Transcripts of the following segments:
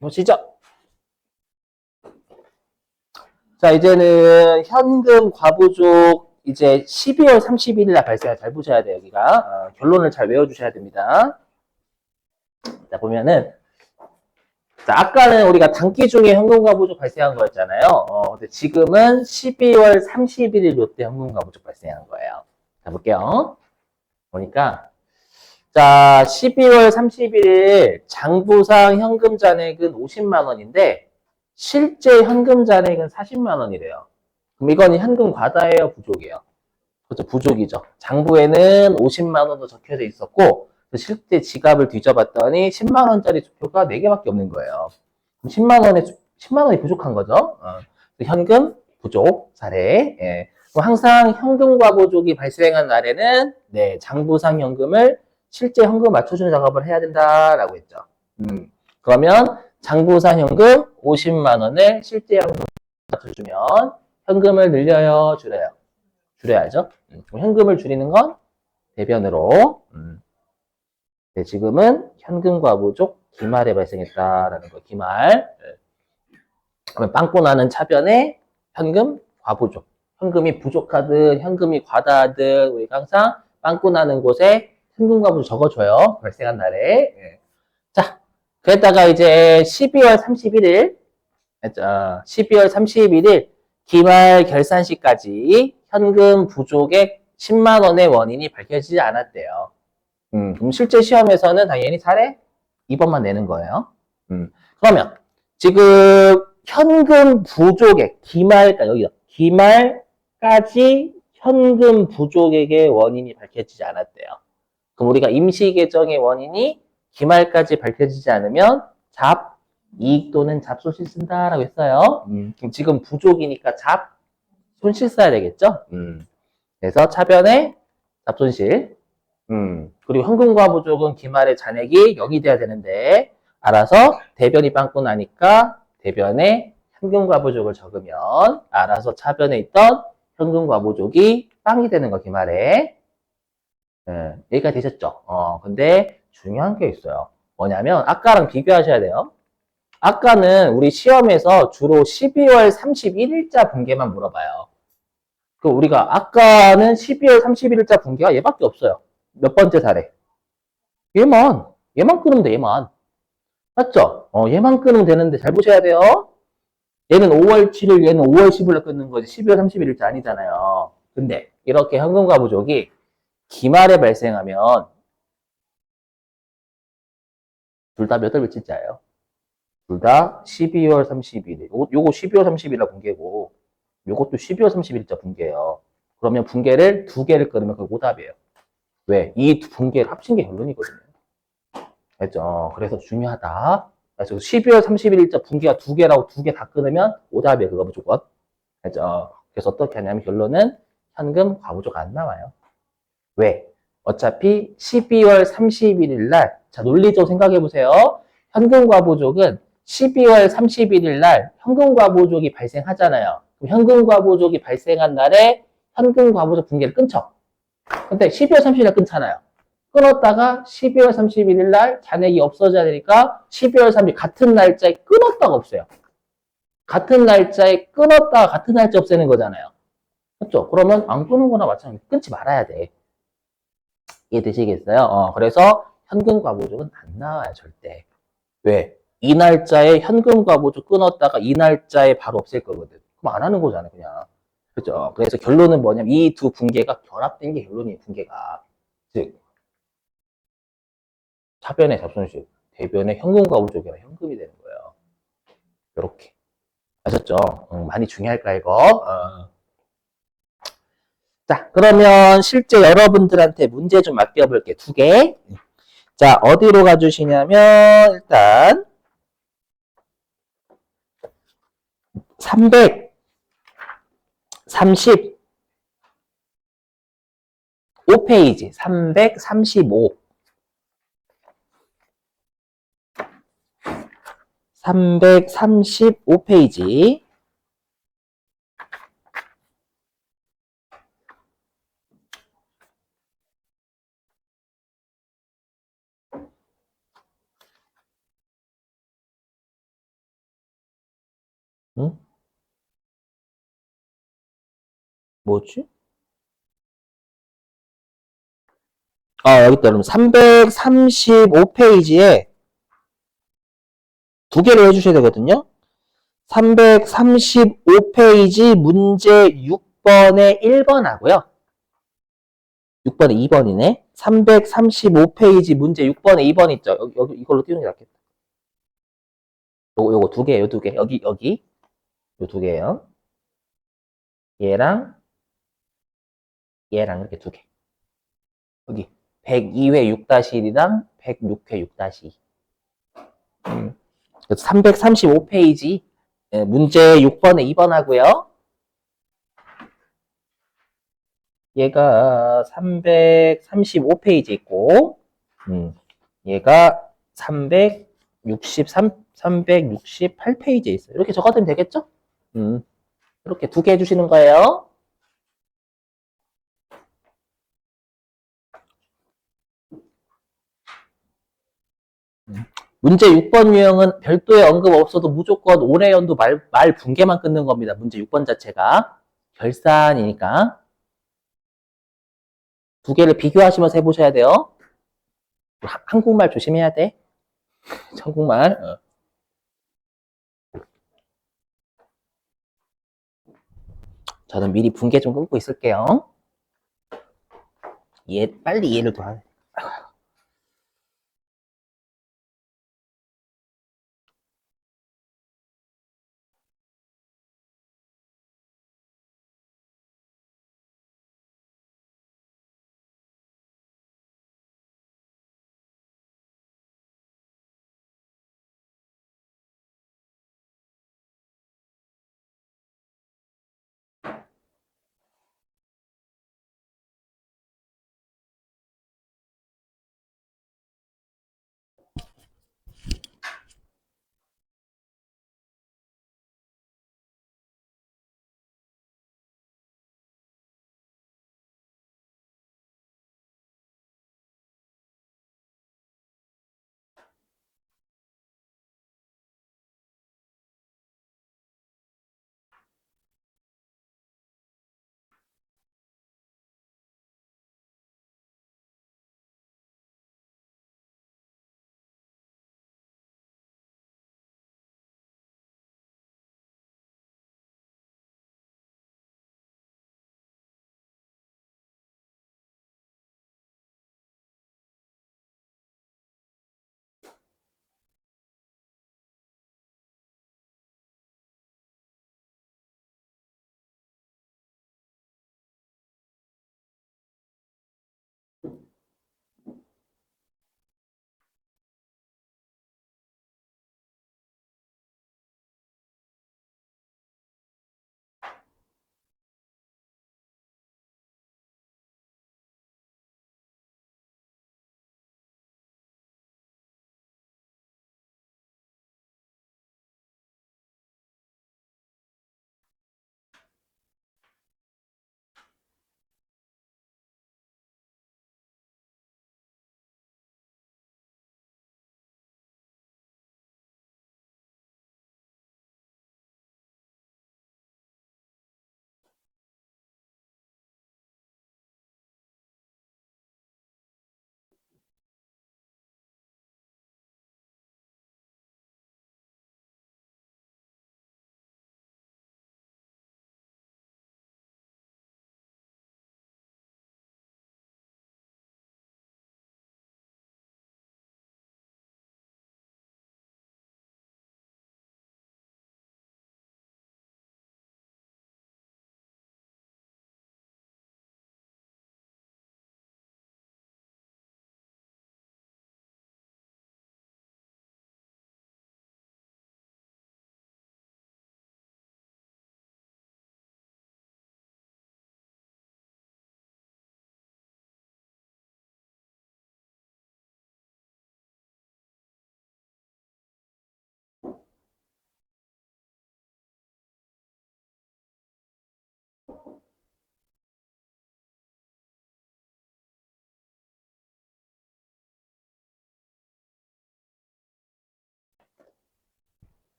보시죠. 자, 이제는 현금 과부족 이제 12월 31일 날 발생을 잘 보셔야 돼요, 여기가. 어, 결론을 잘 외워주셔야 됩니다. 자, 보면은, 자, 아까는 우리가 단기 중에 현금 과부족 발생한 거였잖아요. 어, 근데 지금은 12월 31일 요때 현금 과부족 발생한 거예요. 자, 볼게요. 보니까, 자, 12월 31일 장부상 현금 잔액은 50만 원인데 실제 현금 잔액은 40만 원이래요. 그럼 이건 현금 과다예요, 부족이에요? 그렇죠, 부족이죠. 장부에는 50만 원도 적혀져 있었고 실제 지갑을 뒤져봤더니 10만 원짜리 수표가 4개밖에 없는 거예요. 그럼 10만 원에 10만 원이 부족한 거죠. 어. 현금 부족 사례. 예. 항상 현금과 부족이 발생한 날에는 네, 장부상 현금을 실제 현금 맞춰주는 작업을 해야 된다라고 했죠. 음, 그러면 장부상 현금 50만 원을 실제 현금 맞춰주면 현금을 늘려요, 줄여요? 줄여야죠. 음, 현금을 줄이는 건 대변으로. 음. 네, 지금은 현금과 부족 기말에 발생했다라는 거. 기말. 네. 그러면 빵꾸 나는 차변에 현금 과부족. 현금이 부족하든 현금이 과다하든 우리가 항상 빵꾸 나는 곳에 부족 적어줘요. 발생한 날에. 예. 자, 그랬다가 이제 12월 31일, 12월 31일 기말 결산 시까지 현금 부족액 10만 원의 원인이 밝혀지지 않았대요. 음, 그럼 실제 시험에서는 당연히 사례 2번만 내는 거예요. 음, 그러면 지금 현금 부족액 기말까 여기요. 기말까지 현금 부족액의 원인이 밝혀지지 않았대요. 그럼 우리가 임시 계정의 원인이 기말까지 밝혀지지 않으면 잡 이익 또는 잡손실 쓴다라고 했어요. 음, 그럼 지금 부족이니까 잡 손실 써야 되겠죠? 음. 그래서 차변에 잡손실. 음. 그리고 현금과 부족은 기말의 잔액이 0이 돼야 되는데 알아서 대변이 빵꾸 나니까 대변에 현금과 부족을 적으면 알아서 차변에 있던 현금과 부족이 빵이 되는 거 기말에. 예, 여기가 되셨죠? 어, 근데 중요한 게 있어요. 뭐냐면 아까랑 비교하셔야 돼요. 아까는 우리 시험에서 주로 12월 31일자 분계만 물어봐요. 그 우리가 아까는 12월 31일자 분계가 얘밖에 없어요. 몇 번째 사례? 얘만 얘만 끊으면 돼 얘만 맞죠? 어 얘만 끊으면 되는데 잘 보셔야 돼요. 얘는 5월 7일 얘는 5월 10일에 끊는 거지 12월 31일자 아니잖아요. 근데 이렇게 현금과 부족이 기말에 발생하면 둘 다 몇 월 며칠자예요? 둘 다 12월 31일. 요거, 요거 12월 30일날 분계고, 요것도 12월 31일자 분계예요. 그러면 분계를 두 개를 끊으면 그게 오답이에요. 왜? 이 두 분계를 합친 게 결론이거든요. 알죠? 그래서 중요하다. 그래서 12월 31일자 분계가 두 개라고 두 개 다 끊으면 오답이에요. 그거 무조건. 알죠? 그래서 어떻게 하냐면 결론은 현금 과부족 안 나와요. 왜? 어차피 12월 31일 날, 자, 논리적으로 생각해 보세요. 현금 과부족은 12월 31일 날 현금 과부족이 발생하잖아요. 그럼 현금 과부족이 발생한 날에 현금 과부족 분계를 끊죠. 근데 12월 30일 날 끊잖아요. 끊었다가 12월 31일 날 잔액이 없어져야 되니까 12월 30일 같은 날짜에 끊었다가 없어요. 같은 날짜에 끊었다가 같은 날짜 없애는 거잖아요. 맞죠? 그러면 안 끊은 거나 마찬가지 끊지 말아야 돼. 이해되시겠어요? 어, 그래서 현금 과부족은 안 나와요, 절대. 왜? 이 날짜에 현금 과부족 끊었다가 이 날짜에 바로 없앨 거거든. 그럼 안 하는 거잖아요, 그냥. 그죠? 그래서 결론은 뭐냐면 이 두 분계가 결합된 게 결론이에요, 분계가. 즉, 차변의 잡손실, 대변의 현금 과부족이랑 현금이 되는 거예요. 이렇게. 아셨죠? 음, 많이 중요할까, 이거? 어. 자, 그러면 실제 여러분들한테 문제 좀 맡겨볼게. 두 개. 자, 어디로 가주시냐면, 일단, 335페이지, 335. 335페이지. 응? 뭐지? 아, 여기 있다. 그럼 335페이지에 두 개를 해주셔야 되거든요. 335페이지 문제 6번에 1번 하고요. 6번에 2번이네. 335페이지 문제 6번에 2번 있죠. 여기, 여기 이걸로 띄우는 게 낫겠다. 요거, 요거 두 개예요, 두 개. 여기, 여기. 요 두 개예요. 얘랑, 얘랑 이렇게 두 개. 여기 102회 6-1이랑 106회 6-2. 음. 그래서 335페이지 예, 문제 6번에 2번 하고요. 얘가 335페이지 있고, 음, 얘가 363, 368페이지에 있어요. 이렇게 적어두면 되겠죠? 음, 이렇게 두 개 해주시는 거예요. 문제 6번 유형은 별도의 언급 없어도 무조건 올해 연도 말, 말 분계만 끊는 겁니다. 문제 6번 자체가. 결산이니까. 두 개를 비교하시면서 해보셔야 돼요. 하- 한국말 조심해야 돼. 한국말. 어. 저는 미리 분계 좀 끊고 있을게요. 얘, 빨리 더하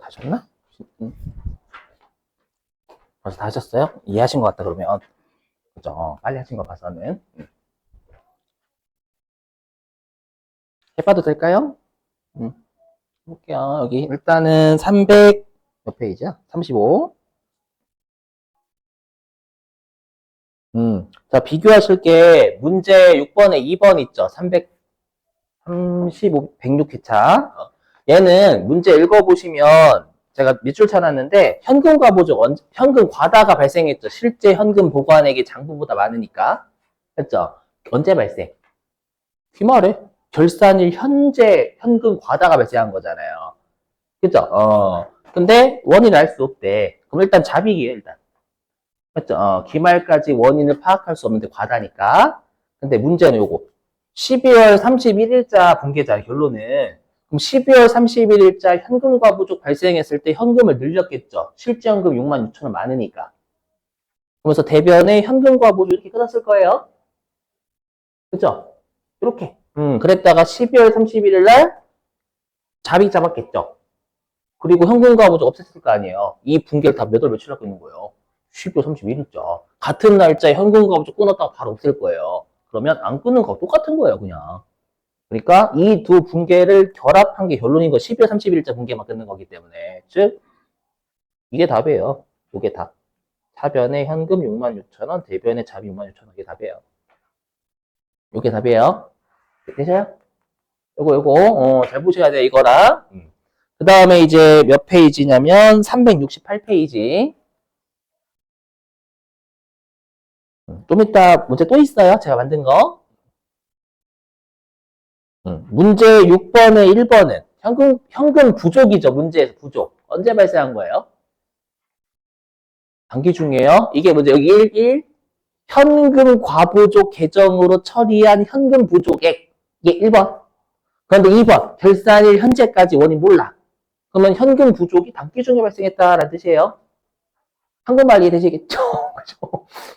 다 하셨나? 음. 벌써 다 하셨어요? 이해하신 것 같다, 그러면. 그죠? 어, 빨리 하신 거 봐서는. 음. 해봐도 될까요? 음. 볼게요. 여기 일단은 300, 몇 페이지야? 35. 음. 자, 비교하실 게 문제 6번에 2번 있죠? 335, 106회차. 얘는 문제 읽어보시면 제가 밑줄 쳐놨는데 현금 과보적, 언- 현금 과다가 발생했죠. 실제 현금 보관액이 장부보다 많으니까. 했죠? 언제 발생? 귀말해. 결산일 현재 현금 과다가 발생한 거잖아요. 그죠? 어. 근데 원인을 알수 없대. 그럼 일단 잡이기에 일단. 맞죠? 어, 기말까지 원인을 파악할 수 없는데 과다니까. 근데 문제는 요거. 12월 31일자 분계자 결론은 그럼 12월 31일자 현금과 부족 발생했을 때 현금을 늘렸겠죠. 실제 현금 6만 6천 원 많으니까. 그러면서 대변에 현금과 부족 이렇게 끊었을 거예요. 그죠? 이렇게. 음, 그랬다가 12월 31일 날 잡이 잡았겠죠. 그리고 현금과 부족 없앴을 거 아니에요. 이 분계를 다 몇 월 며칠 갖고 있는 거예요. 12월 31일자. 같은 날짜에 현금과 부족 끊었다가 바로 없앨 거예요. 그러면 안 끊는 거 똑같은 거예요, 그냥. 그러니까 이 두 분계를 결합한 게 결론인 거 12월 31일자 분계만 끊는 거기 때문에 즉 이게 답이에요. 이게 답. 차변에 현금 6만 6천 원, 대변에 잡이 6만 6천 원 이게 답이에요. 이게 답이에요. 되셔요? 요거 요거 어, 잘 보셔야 돼 이거랑. 그 다음에 이제 몇 페이지냐면 368페이지. 음, 좀 이따 문제 또 있어요. 제가 만든 거. 음, 문제 6번에 1번은 현금, 현금 부족이죠. 문제에서 부족. 언제 발생한 거예요? 단기 중이에요. 이게 문제 여기 1, 1. 현금 과부족 계정으로 처리한 현금 부족액. 이게 1번. 그런데 2번. 결산일 현재까지 원인 몰라. 그러면 현금 부족이 단기 중에 발생했다라는 뜻이에요. 한국말 이해되시겠죠? 그죠?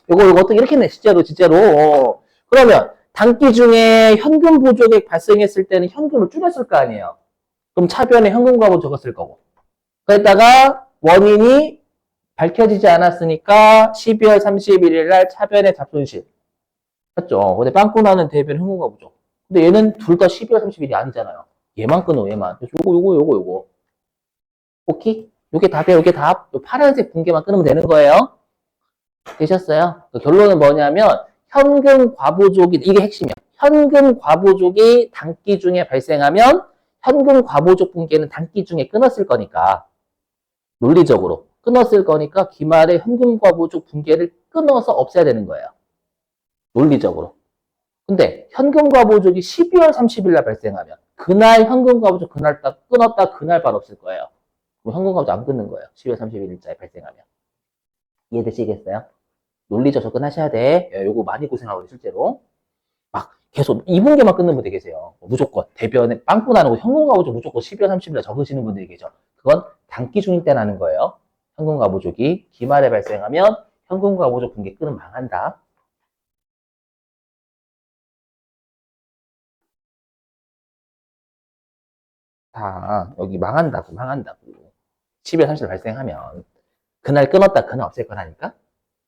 요거, 요거 어떻게 이렇게 내, 진짜로, 진짜로. 어. 그러면 단기 중에 현금 부족액 발생했을 때는 현금을 줄였을 거 아니에요. 그럼 차변에 현금 과부 적었을 거고. 그랬다가 원인이 밝혀지지 않았으니까 12월 31일 날 차변의 잡손실. 맞죠? 근데 빵꾸 나는 대변 현금 과부죠. 근데 얘는 둘 다 12월 30일이 아니잖아요. 얘만 끊어, 얘만. 요거, 요거, 요거, 요거. 오케이? 요게 답이에요, 요게 답. 요 파란색 분계만 끊으면 되는 거예요. 되셨어요? 그 결론은 뭐냐면, 현금 과부족이, 이게 핵심이야. 현금 과부족이 단기 중에 발생하면, 현금 과부족 분계는 단기 중에 끊었을 거니까, 논리적으로. 끊었을 거니까, 기말에 현금 과부족 분계를 끊어서 없애야 되는 거예요. 논리적으로. 근데, 현금 과부족이 12월 30일 날 발생하면, 그날 현금 과부족 그날 딱 끊었다, 그날 바로 없을 거예요. 현금 과부족 안 끊는 거예요. 12월 31일자에 발생하면. 이해되시겠어요? 논리적 접근하셔야 돼. 예, 요거 많이 고생하거든요, 실제로. 막 계속 2분계만 끊는 분들 계세요. 뭐 무조건 대변에 빵꾸 나는 거 현금 가부족 무조건 12월 30일에 적으시는 분들이 계죠. 그건 단기 중일 때 나는 거예요. 현금 가부족이 기말에 발생하면 현금 가부족 분계 끊으면 망한다. 다 여기 망한다고 망한다고. 12월 30일 발생하면 그날 끊었다 그날 없앨 거라니까.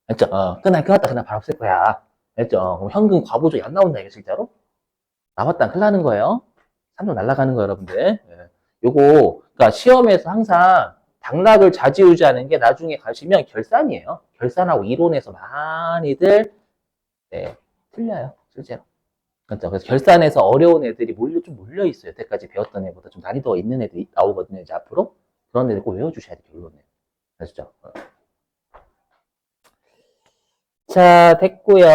알죠? 어, 그날 끊었다 그날 바로 없앨 거야. 알죠? 그럼 현금 과부족이 안 나온다 이게 실제로? 나왔다 큰일 나는 거예요. 삼성 날아가는 거예요, 여러분들. 예. 요거 그러니까 시험에서 항상 당락을 좌지우지하는 게 나중에 가시면 결산이에요. 결산하고 이론에서 많이들 네, 틀려요, 실제로. 그렇죠. 그래서 결산에서 어려운 애들이 몰려 좀 몰려 있어요. 여태까지 배웠던 애보다 좀 난이도가 있는 애들이 나오거든요, 이제 앞으로. 그런 애들 꼭 외워주셔야 돼요, 결론을. 아시죠? 어. 자, 됐고요.